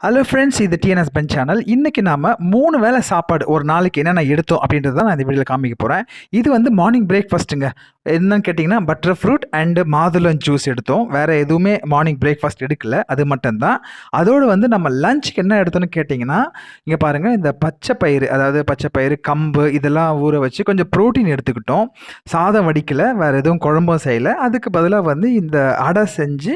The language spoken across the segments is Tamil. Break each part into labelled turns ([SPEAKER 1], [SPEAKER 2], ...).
[SPEAKER 1] ஹலோ ஃப்ரெண்ட்ஸ் இது டிஎன்எஸ் பென் சேனல் இன்றைக்கி நாம் மூணு வேளை சாப்பாடு ஒரு நாளைக்கு என்னென்ன எடுத்தோம் அப்படின்றது தான் நான் இந்த வீடியோவில் காமிக்க போகிறேன் இது வந்து மார்னிங் பிரேக்ஃபாஸ்ட்டுங்க என்னன்னு கேட்டிங்கன்னா பட்டர் ஃப்ரூட் அண்டு மாதுளம் ஜூஸ் எடுத்தோம். வேறு எதுவுமே மார்னிங் பிரேக்ஃபாஸ்ட் எடுக்கல. அது மட்டும்தான். அதோடு வந்து நம்ம லஞ்சுக்கு என்ன எடுத்தோம்னு கேட்டிங்கன்னா இங்கே பாருங்கள் இந்த பச்சை பயிறு அதாவது பச்சை பயிறு கம்பு இதெல்லாம் ஊற வச்சு கொஞ்சம் ப்ரோட்டீன் எடுத்துக்கிட்டோம். சாதம் வடிக்கலை வேறு எதுவும் குழம்பும் செய்யலை. அதுக்கு பதிலாக வந்து இந்த அடை செஞ்சு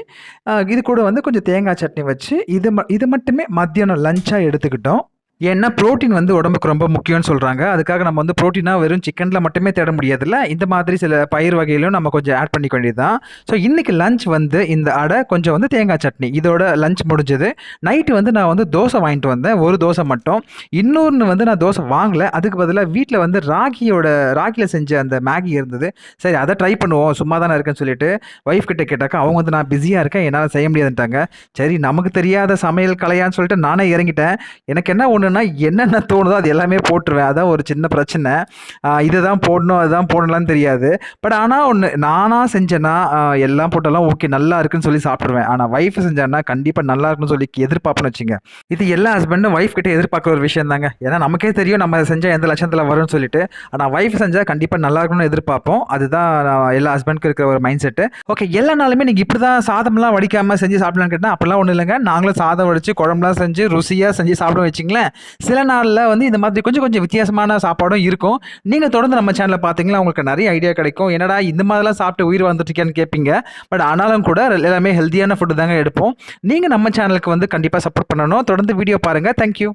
[SPEAKER 1] இது கூட வந்து கொஞ்சம் தேங்காய் சட்னி வச்சு இது ம இது மட்டுமே மத்தியானம் லஞ்சாக எடுத்துக்கிட்டோம். ஏன்னா புரோட்டீன் வந்து உடம்புக்கு ரொம்ப முக்கியம்னு சொல்கிறாங்க அதுக்காக நம்ம வந்து ப்ரோட்டீனாக வெறும் சிக்கனில் மட்டுமே தேட முடியாதுல்ல. இந்த மாதிரி சில பயிர் வகையிலும் நம்ம கொஞ்சம் ஆட் பண்ணிக்க வேண்டியதுதான். ஸோ இன்றைக்கி லஞ்ச் வந்து இந்த அடை கொஞ்சம் வந்து தேங்காய் சட்னி. இதோட லஞ்ச் முடிஞ்சது. நைட்டு வந்து நான் வந்து தோசை வாங்கிட்டு வந்தேன். ஒரு தோசை மட்டும். இன்னொன்று வந்து நான் தோசை வாங்கலை. அதுக்கு பதிலாக வீட்டில் வந்து ராகியோட ராகியில் செஞ்ச அந்த மேகி இருந்தது. சரி அதை ட்ரை பண்ணுவோம். சும்மா தானே இருக்கேன்னு சொல்லிட்டு ஒய்ஃப் கிட்ட கேட்டாக்கா அவங்க வந்து நான் பிஸியாக இருக்கேன். என்னால் செய்ய முடியாதுன்ட்டாங்க. சரி நமக்கு தெரியாத சமையல் கலையான்னு சொல்லிட்டு நானே இறங்கிட்டேன். எனக்கு என்ன ஒன்று ஒன்றுனா என்னென்ன தோணுதோ அது எல்லாமே போட்டுருவேன். அதான் ஒரு சின்ன பிரச்சனை. இதை தான் போடணும் அதுதான் போடலாம்னு தெரியாது. பட் ஆனால் ஒன்று நானாக செஞ்சேன்னா எல்லாம் போட்டாலும் ஓகே நல்லா இருக்குன்னு சொல்லி சாப்பிடுவேன் ஆனால் ஒய்ஃப் செஞ்சேன்னா கண்டிப்பாக நல்லா இருக்குன்னு சொல்லி எதிர்பார்ப்பேன்னு வச்சுங்க இது எல்லா ஹஸ்பண்டும் ஒய்ஃப் கிட்டே எதிர்பார்க்குற ஒரு விஷயம் தாங்க. ஏன்னா நமக்கே தெரியும் நம்ம செஞ்சால் எந்த லட்சத்தில் வரும்னு சொல்லிட்டு. ஆனால் ஒய்ஃப் செஞ்சால் கண்டிப்பாக நல்லா இருக்கணும்னு எதிர்பார்ப்போம். அதுதான் எல்லா ஹஸ்பண்ட்க்கு இருக்கிற ஒரு மைண்ட் செட்டு ஓகே எல்லா நாளுமே நீங்கள் இப்படி தான் சாதம்லாம் வடிக்காமல் செஞ்சு சாப்பிடலான்னு கேட்டால் அப்படிலாம் ஒன்றும் இல்லைங்க. நாங்களும் சாதம் வடித்து குழம்புலாம் செஞ்சு ருசியாக செஞ்சு சாப்பிட வச்சிங்களேன் சில நாளில் வந்து இந்த மாதிரி கொஞ்சம் கொஞ்சம் வித்தியாசமான சாப்பாடும் இருக்கும். நீங்கள் தொடர்ந்து நம்ம சேனலில் பார்த்தீங்கன்னா உங்களுக்கு நிறைய ஐடியா கிடைக்கும். என்னடா இந்த மாதிரிலாம் சாப்பிட்டு உயிர் வந்துட்டுருக்கேன்னு கேட்பீங்க பட் ஆனாலும் கூட எல்லாமே ஹெல்த்தியான ஃபுட்டு தாங்க எடுப்போம். நீங்கள் நம்ம சேனலுக்கு வந்து கண்டிப்பாக சப்போர்ட் பண்ணணும். தொடர்ந்து வீடியோ பாருங்கள் தேங்க்யூ